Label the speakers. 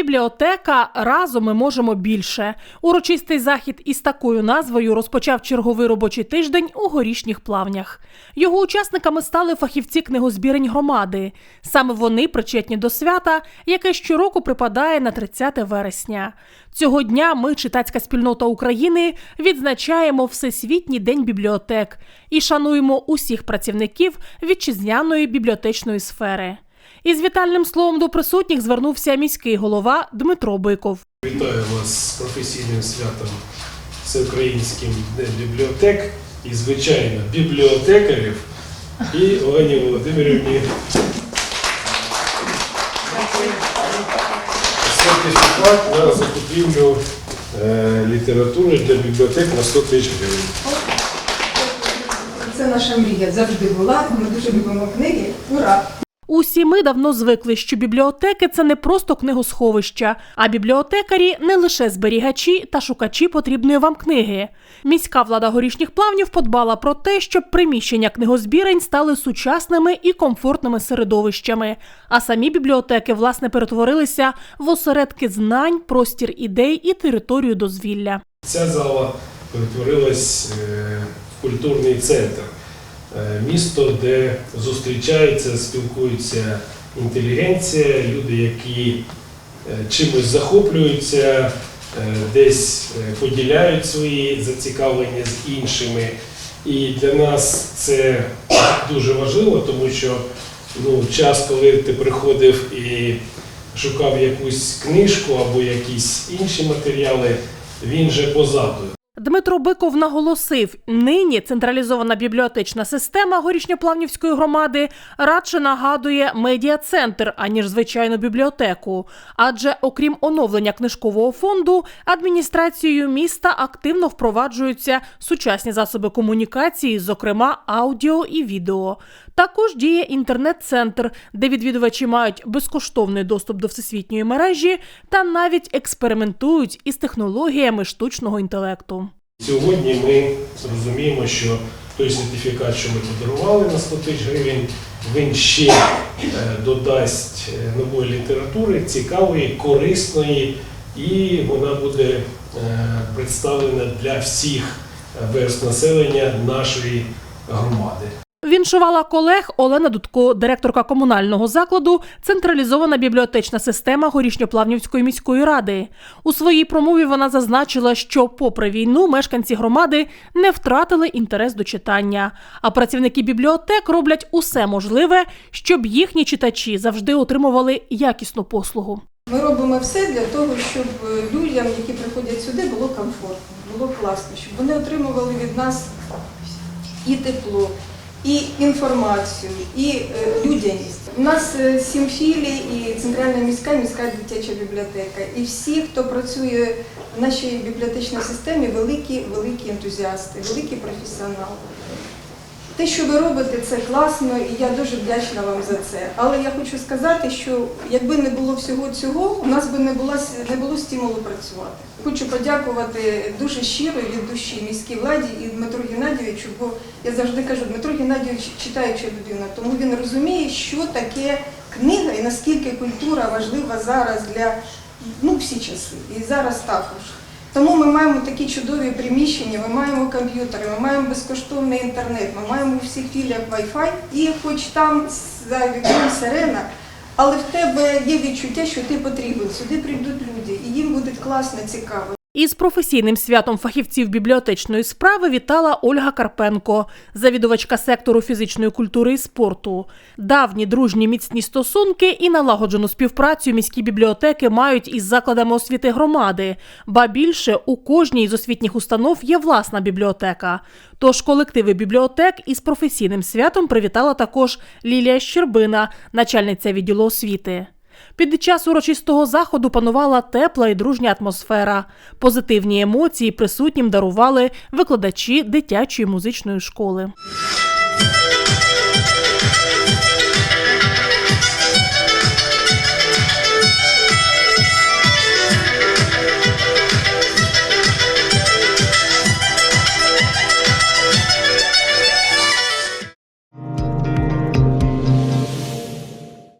Speaker 1: Бібліотека разом ми можемо більше. Урочистий захід із такою назвою розпочав черговий робочий тиждень у горішніх плавнях. Його учасниками стали фахівці книгозбірень громади. Саме вони причетні до свята, яке щороку припадає на 30 вересня. Цього дня ми, читацька спільнота України, відзначаємо Всесвітній день бібліотек і шануємо усіх працівників вітчизняної бібліотечної сфери. Із вітальним словом до присутніх звернувся міський голова Дмитро Биков.
Speaker 2: Вітаю вас з професійним святом Всеукраїнським Днем бібліотек і, звичайно, бібліотекарів і Олені Володимирівні. Сертифікат на закупівлю е, літератури для бібліотек на 100 тисяч гривень.
Speaker 3: Це наша мрія завжди була. Ми дуже любимо книги. Ура!
Speaker 1: Усі ми давно звикли, що бібліотеки це не просто книгосховища, а бібліотекарі не лише зберігачі та шукачі потрібної вам книги. Міська влада горішніх плавнів подбала про те, щоб приміщення книгозбірень стали сучасними і комфортними середовищами. А самі бібліотеки власне перетворилися в осередки знань, простір ідей і територію дозвілля.
Speaker 2: Ця зала перетворилась е, в культурний центр. Е, Місто, де зустрічаються, спілкуються інтелігенція, люди, які е, чимось захоплюються, е, десь поділяють свої зацікавлення з іншими. І для нас це дуже важливо, тому що ну, час, коли ти приходив і шукав якусь книжку або якісь інші матеріали, він же позаду.
Speaker 1: Дмитро Биков наголосив, нині централізована бібліотечна система горішньоплавнівської громади радше нагадує медіа-центр, аніж звичайну бібліотеку. Адже, окрім оновлення книжкового фонду, адміністрацією міста активно впроваджуються сучасні засоби комунікації, зокрема аудіо і відео. Також діє інтернет-центр, де відвідувачі мають безкоштовний доступ до всесвітньої мережі та навіть експериментують із технологіями штучного інтелекту.
Speaker 2: Сьогодні ми розуміємо, що той сертифікат, що ми подарували на 100 тисяч гривень, він ще е, додасть е, нової літератури, цікавої, корисної, і вона буде е, представлена для всіх верст населення нашої громади.
Speaker 1: Віншувала колег Олена Дудко, директорка комунального закладу Централізована бібліотечна система Горішньоплавнівської міської ради. У своїй промові вона зазначила, що, попри війну, мешканці громади не втратили інтерес до читання. А працівники бібліотек роблять усе можливе, щоб їхні читачі завжди отримували якісну послугу.
Speaker 3: Ми робимо все для того, щоб людям, які приходять сюди, було комфортно, було класно, щоб вони отримували від нас і тепло, і інформацію, і е, людяність. У нас е, сім філій і центральна міська, міська дитяча бібліотека. І всі, хто працює в нашій бібліотечній системі, великі, великі ентузіасти, великі професіонали. Те, що ви робите, це класно, і я дуже вдячна вам за це. Але я хочу сказати, що якби не було всього цього, у нас би не було, не було стимулу працювати. Хочу подякувати дуже щиро від душі міській владі і Дмитру Геннадійовичу, бо я завжди кажу, Дмитро Геннадійович читаюча людина, тому він розуміє, що таке книга і наскільки культура важлива зараз для ну, всі часи. І зараз також. Тому ми маємо такі чудові приміщення, ми маємо комп'ютери, ми маємо безкоштовний інтернет, ми маємо у всіх філіях Wi-Fi, і хоч там за вікном сирена, але в тебе є відчуття, що ти потрібен. Сюди прийдуть люди, і їм буде класно, цікаво.
Speaker 1: Із професійним святом фахівців бібліотечної справи вітала Ольга Карпенко, завідувачка сектору фізичної культури і спорту. Давні дружні міцні стосунки і налагоджену співпрацю міські бібліотеки мають із закладами освіти громади. Ба більше у кожній з освітніх установ є власна бібліотека. Тож колективи бібліотек із професійним святом привітала також Лілія Щербина, начальниця відділу освіти. Під час урочистого заходу панувала тепла і дружня атмосфера. Позитивні емоції присутнім дарували викладачі дитячої музичної школи.